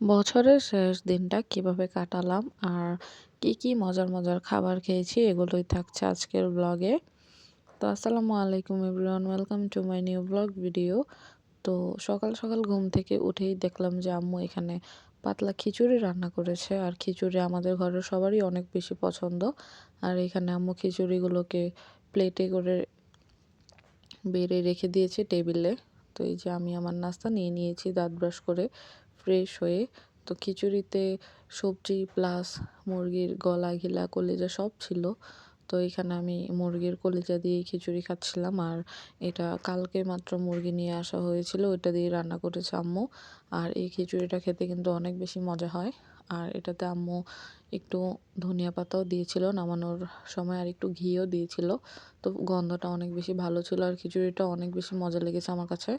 বছরের শেষ দিনটা কীভাবে কাটালাম আর কি কি মজার মজার খাবার খেয়েছি এগুলোই থাকছে আজকের ব্লগে। তো আসসালামু আলাইকুম everyone, welcome to my new blog video. তো সকাল সকাল ঘুম থেকে উঠেই দেখলাম যে আম্মু এখানে পাতলা খিচুড়ি রান্না করেছে আর খিচুড়ি আমাদের ঘরের সবারই অনেক বেশি পছন্দ। আর এখানে আম্মু খিচুড়িগুলোকে প্লেটে করে বেড়ে রেখে দিয়েছে টেবিলে। তো এই যে আমি আমার নাস্তা নিয়ে নিয়েছি, দাঁত ব্রাশ করে ফ্রেশ হয়ে তো খিচুড়িতে সবজি প্লাস মুরগির গলা ঘিলা, কলিজা সব ছিল। তো এখানে আমি মুরগির কলিজা দিয়ে খিচুড়ি খাচ্ছিলাম। আর এটা কালকে মাত্র মুরগি নিয়ে আসা হয়েছিল, ওইটা দিয়ে রান্না করেছে আম্মু। আর এই খিচুড়িটা খেতে কিন্তু অনেক বেশি মজা হয়। আর এটাতে আম্মু একটু ধনিয়া পাতাও দিয়েছিল, নামানোর সময় আর একটু ঘিও দিয়েছিল। তো গন্ধটা অনেক বেশি ভালো ছিল আর খিচুড়িটা অনেক বেশি মজা লেগেছে আমার কাছে।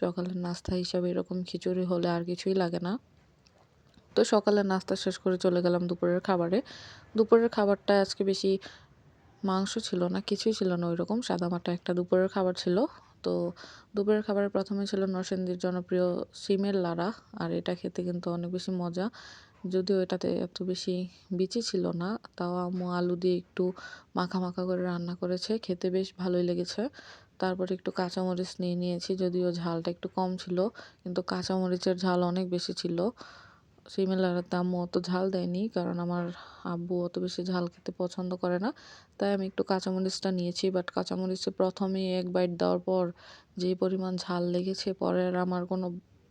সকালের নাস্তা হিসাবে এরকম খিচুড়ি হলে আর কিছুই লাগে না। তো সকালের নাস্তা শেষ করে চলে গেলাম দুপুরের খাবারে। দুপুরের খাবারটা আজকে বেশি মাংস ছিল না, কিছুই ছিল না ওই রকম সাদামাটা একটা দুপুরের খাবার ছিল। তো দুপুরের খাবারের প্রথমে ছিল নরসিংদীর জনপ্রিয় সিমের লাড়া, আর এটা খেতে কিন্তু অনেক বেশি মজা। যদিও এটাতে এত বেশি বিচি ছিল না, তাও আম্মু আলু দিয়ে একটু মাখা মাখা করে রান্না করেছে, খেতে বেশ ভালোই লেগেছে। তারপরে একটু কাঁচামরিচ নিয়ে নিয়েছি, যদিও ঝালটা একটু কম ছিল, কিন্তু কাঁচামরিচের ঝাল অনেক বেশি ছিল। সিমের লাড়াতে আম্মু অত ঝাল দেয়নি, কারণ আমার আব্বু অত বেশি ঝাল খেতে পছন্দ করে না। তাই আমি একটু কাঁচামরিচটা নিয়েছি বাট কাঁচামরিচে প্রথমেই এক বাইট দেওয়ার পর যে পরিমাণ ঝাল লেগেছে, পরে আর আমার কোনো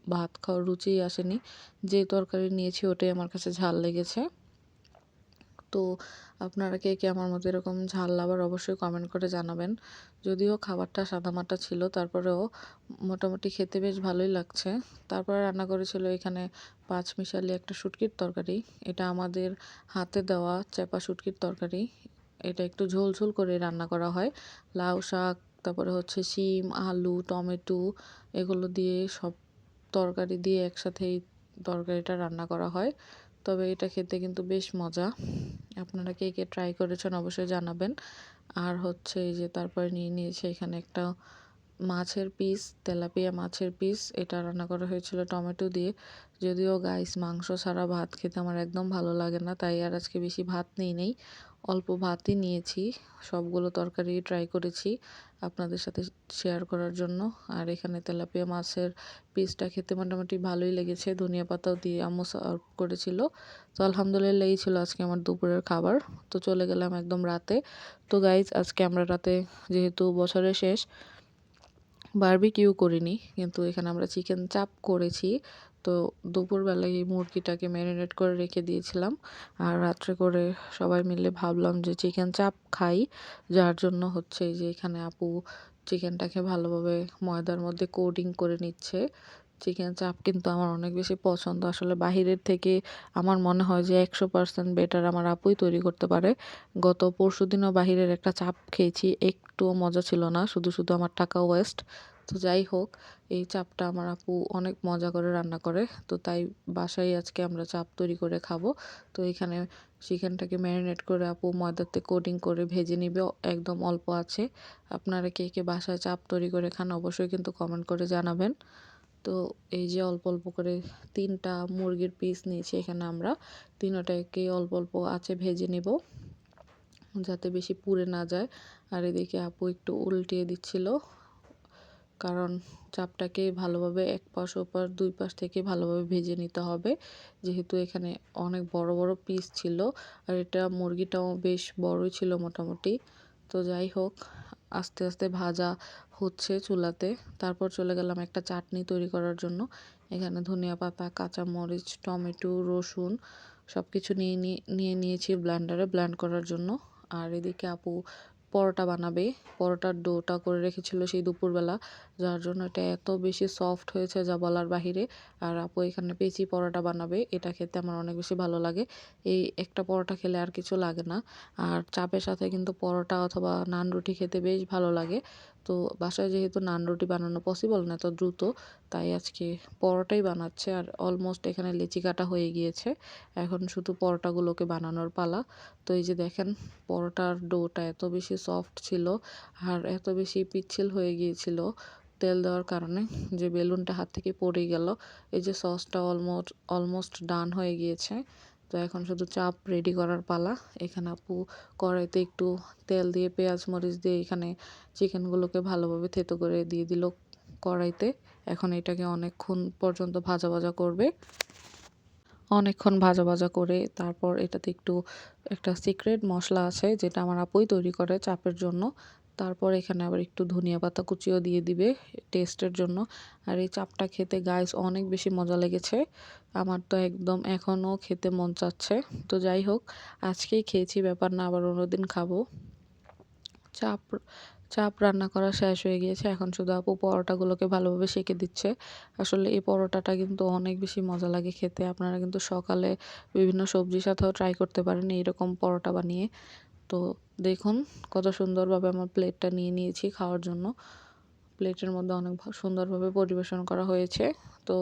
ভাত খাওয়ার রুচিই আসেনি। যে তরকারি নিয়েছি ওটাই আমার কাছে ঝাল লেগেছে। তো আপনারা কে কে আমার মতো এরকম ঝাল লাভার অবশ্যই কমেন্ট করে জানাবেন। যদিও খাবারটা সাদামাটা ছিল, তারপরেও মোটামুটি খেতে বেশ ভালোই লাগছে। তারপরে রান্না করেছিল এখানে পাঁচ মিশালি একটা শুটকির তরকারি। এটা আমাদের হাতে দেওয়া চেপা শুটকির তরকারি। এটা একটু ঝোল ঝোল করে রান্না করা হয়। লাউ শাক, তারপরে হচ্ছে শিম, আলু, টমেটো, এগুলো দিয়ে সব তরকারি দিয়ে একসাথে এই তরকারিটা রান্না করা হয়। তবে এটা খেতে কিন্তু বেশ মজা। আপনারা কে কে ট্রাই করেছেন অবশ্যই জানাবেন। আর হচ্ছে এই যে তারপরে নিয়ে নিয়েছে এখানে একটা মাছের পিস তেলাপিয়া মাছের পিস এটা রান্না করা হয়েছিল টমেটো দিয়ে। যদিও গাইস মাংস ছাড়া ভাত খেতে আমার একদম ভালো লাগে না, তাই আর আজকে বেশি ভাত নেই নেই। অল্প ভাতই নিয়েছি, সবগুলো তরকারি ট্রাই করেছি আপনাদের সাথে শেয়ার করার জন্য। আর এখানে তেলাপিয়া মাছের পিসটা খেতে মোটামুটি ভালোই লেগেছে, ধনিয়া পাতাও দিয়ে আম্মু সার্ভ করেছিল। তো আলহামদুলিল্লাহ এই ছিল আজকে আমার দুপুরের খাবার। তো চলে গেলাম একদম রাতে। তো গাইজ আজকে আমরা রাতে যেহেতু বছরের শেষ বারবিকিউ করিনি, কিন্তু এখানে আমরা চিকেন চাপ করেছি। তো দুপুরবেলায় এই মুরগিটাকে ম্যারিনেট করে রেখে দিয়েছিলাম। আর রাত্রে করে সবাই মিলে ভাবলাম যে চিকেন চাপ খাই। যার জন্য হচ্ছে যে এখানে আপু চিকেনটাকে ভালোভাবে ময়দার মধ্যে কোডিং করে নিচ্ছে। চিকেন চাপ কিন্তু আমার অনেক বেশি পছন্দ। আসলে বাহিরের থেকে আমার মনে হয় যে একশো পার্সেন্ট বেটার আমার আপুই তৈরি করতে পারে। গত পরশু দিনও বাহিরের একটা চাপ খেয়েছি। একটুও মজা ছিল না। শুধু শুধু আমার টাকা ওয়েস্ট তো যাই হোক, এই চাপটা আমার আপু অনেক মজা করে রান্না করে। তো তাই বাসায় আজকে আমরা চাপ তৈরি করে খাব। তো এখানে চিকেনটাকে ম্যারিনেট করে আপু ময়দাতে কোটিং করে ভেজে নিবে। একদম অল্প আছে। আপনারা কে কে বাসায় চাপ তৈরি করে খান অবশ্যই কিন্তু কমেন্ট করে জানাবেন। তো এই যে অল্প অল্প করে তিনটা মুরগির পিস নিয়েছি এখানে আমরা। তিনটাকে অল্প অল্প আছে ভেজে নিব যাতে বেশি পুড়ে না যায়। আর এদিকে আপু একটু উল্টিয়ে দিচ্ছিল। কারণ চাপটাকে ভালোভাবে এক পাশ ওপাশ, দুই পাশ থেকে ভালোভাবে ভেজে নিতে হবে। যেহেতু এখানে অনেক বড় বড় পিস ছিল আর এটা মুরগিটাও বেশ বড়ই ছিল মোটামুটি। তো যাই হোক, আস্তে আস্তে ভাজা হচ্ছে চুলাতে। তারপর চলে গেলাম একটা চাটনি তৈরি করার জন্য। এখানে ধনিয়া পাতা, কাঁচামরিচ, টমেটো, রসুন সব কিছু নিয়ে নিয়ে নিয়েছি ব্ল্যান্ডারে ব্ল্যান্ড করার জন্য। আর এদিকে আপু পরোটা বানাবে। পরোটার ডোটা করে রেখেছিল সেই দুপুরবেলা, যার জন্য এটা এত বেশি সফট হয়েছে যা বলার বাহিরে। আর আপু এখানে পেঁচি পরোটা বানাবে, এটা খেতে আমার অনেক বেশি ভালো লাগে। এই একটা পরোটা খেলে আর কিছু লাগে না। আর চাপের সাথে কিন্তু পরোটা অথবা নান রুটি খেতে বেশ ভালো লাগে। তো বাসায় যেহেতু নান রুটি বানানো পসিবল না এত দ্রুত, তাই আজকে পরোটাই বানাচ্ছে আর অলমোস্ট এখানে লেচি কাটা হয়ে গিয়েছে। এখন শুধু পরোটাগুলোকে বানানোর পালা। তো এই যে দেখেন, পরোটার ডোটা এত বেশি সফট ছিল আর এত বেশি পিচ্ছিল হয়ে গিয়েছিল তেল দেওয়ার কারণে যে বেলুনটা হাত থেকে পড়ে গেল। এই যে সসটা অলমোস্ট অলমোস্ট ডান হয়ে গিয়েছে। তো এখন শুধু চাপ রেডি করার পালা। এখানে আপু কড়াইতে একটু তেল দিয়ে, পেঁয়াজ, মরিচ দিয়ে এখানে চিকেনগুলোকে ভালোভাবে থেতো করে দিয়ে দিল কড়াইতে। এখন এটাকে অনেকক্ষণ পর্যন্ত ভাজা ভাজা করবে। অনেকক্ষণ ভাজা ভাজা করে তারপর এটাতে একটু একটা সিক্রেট মশলা আছে যেটা আমার আপুই তৈরি করে চাপের জন্য। তারপর এখানে আবার একটু ধনিয়া পাতা কুচিও দিয়ে দিবে টেস্টের জন্য। আর এই চাপটা খেতে গাইস অনেক বেশি মজা লেগেছে। আমার তো একদম এখনও খেতে মন চাচ্ছে। তো যাই হোক, আজকেই খেয়েছি ব্যাপার না, আবার অন্যদিন খাব। চাপ চাপ রান্না করা শেষ হয়ে গিয়েছে। এখন শুধু আপু পরোটাগুলোকে ভালোভাবে সেঁকে দিচ্ছে। আসলে এই পরোটাটা কিন্তু অনেক বেশি মজা লাগে খেতে। আপনারা কিন্তু সকালে বিভিন্ন সবজির সাথেও ট্রাই করতে পারেন এইরকম পরোটা বানিয়ে। তো দেখুন কত সুন্দরভাবে আমার প্লেটটা নিয়ে নিয়েছি খাওয়ার জন্য। প্লেটের মধ্যে অনেক সুন্দরভাবে পরিবেশন করা হয়েছে। তো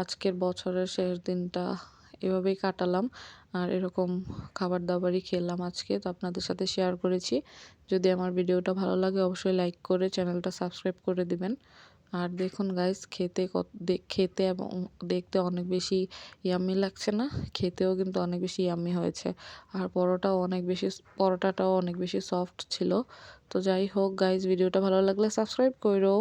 আজকের বছরের শেষ দিনটা এভাবেই কাটালাম। আর এরকম খাবার দাবারই খেলাম আজকে, তো আপনাদের সাথে শেয়ার করেছি। যদি আমার ভিডিওটা ভালো লাগে, অবশ্যই লাইক করে চ্যানেলটা সাবস্ক্রাইব করে দিবেন। আর দেখুন গাইস খেতে কত খেতে এবং দেখতে অনেক বেশি ইয়াম্মি লাগছে না? খেতেও কিন্তু অনেক বেশি ইয়াম্মি হয়েছে। আর পরোটাও অনেক বেশি, পরোটাটাও অনেক বেশি সফট ছিল। তো যাই হোক গাইস ভিডিওটা ভালো লাগলে সাবস্ক্রাইব করো